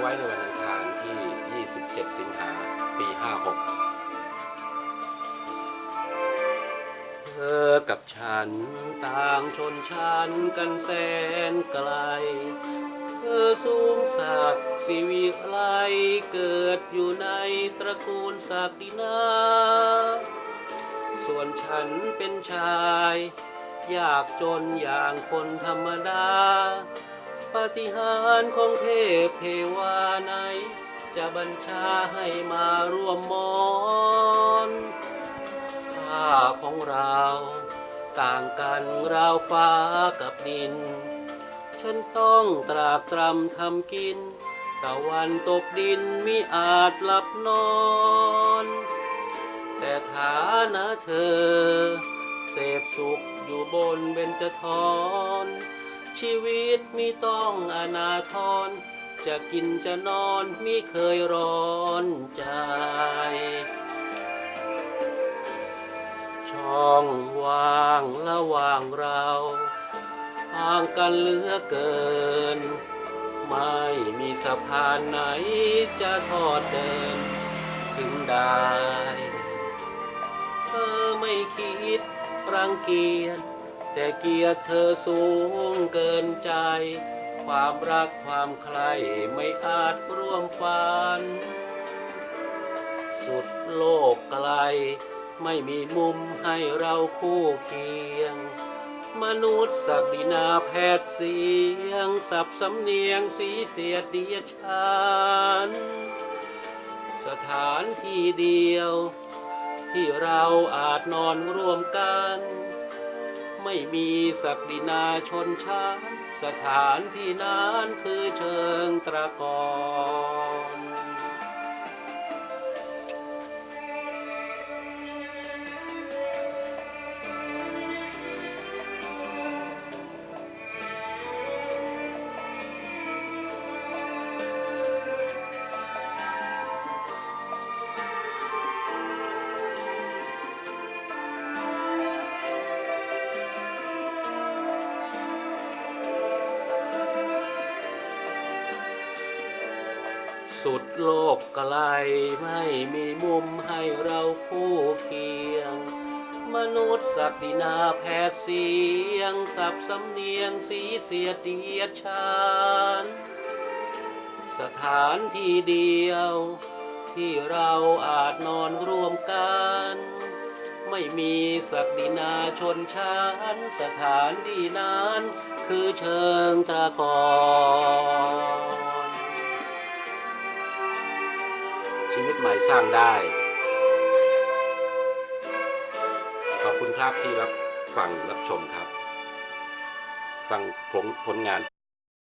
ไว้ในวันอังคารที่ 27 สิงหาปี 56 เธอกับฉันต่างชนชั้นกันแสนไกล เธอสูงศักดิ์สิวิไลเกิดอยู่ในตระกูลศักดินา ส่วนฉันเป็นชาย ยากจนอย่างคนธรรมดา ปาฏิหาริย์ของเทพเทวาไหน จะบัญชาให้มาร่วมมอนค่าของเราต่างกันราวฟ้ากับดิน ฉันต้องตรากตรำทำกิน ตะวันตกดินมิอาจหลับนอน แต่ฐานะเธอ เสพสุขอยู่บนเบญจทร ชีวิตมิต้องอนาทร จะกินจะนอนมิเคยร้อนใจ ช่องว่างระหว่างเราห่างกันเหลือเกิน ไม่มีสะพานไหนจะทอดเดิน ถึงได้ เธอไม่คิดรังเกียจ แต่เกียรติเธอสูงเกินใจ ความรักความใครไม่อาจร่วมฝัน สุดโลกไกล ไม่มีมุมให้เราคู่เคียง มนุษย์ศักดินาแพทย์เสียง สับสำเนียงสีเสียดเดียดฉันสถานที่เดียว ที่เราอาจนอนร่วมกัน ไม่มีศักดินาชนชั้น สถานที่นั้นคือเชิงตะกอน สุดโลกไกลไม่มีมุมให้เราคู่เคียง มนุษย์ศักดินาแพทย์เสียง สับสำเนียงสีเสียดเดียดชานสถานที่เดียว ที่เราอาจนอนร่วมกัน ไม่มีศักดินาชนชั้น สถานที่นั้นคือเชิงตะกอน ชีวิตใหม่สร้างได้ ขอบคุณครับที่รับฟังรับชมครับ ฟังผลผลงาน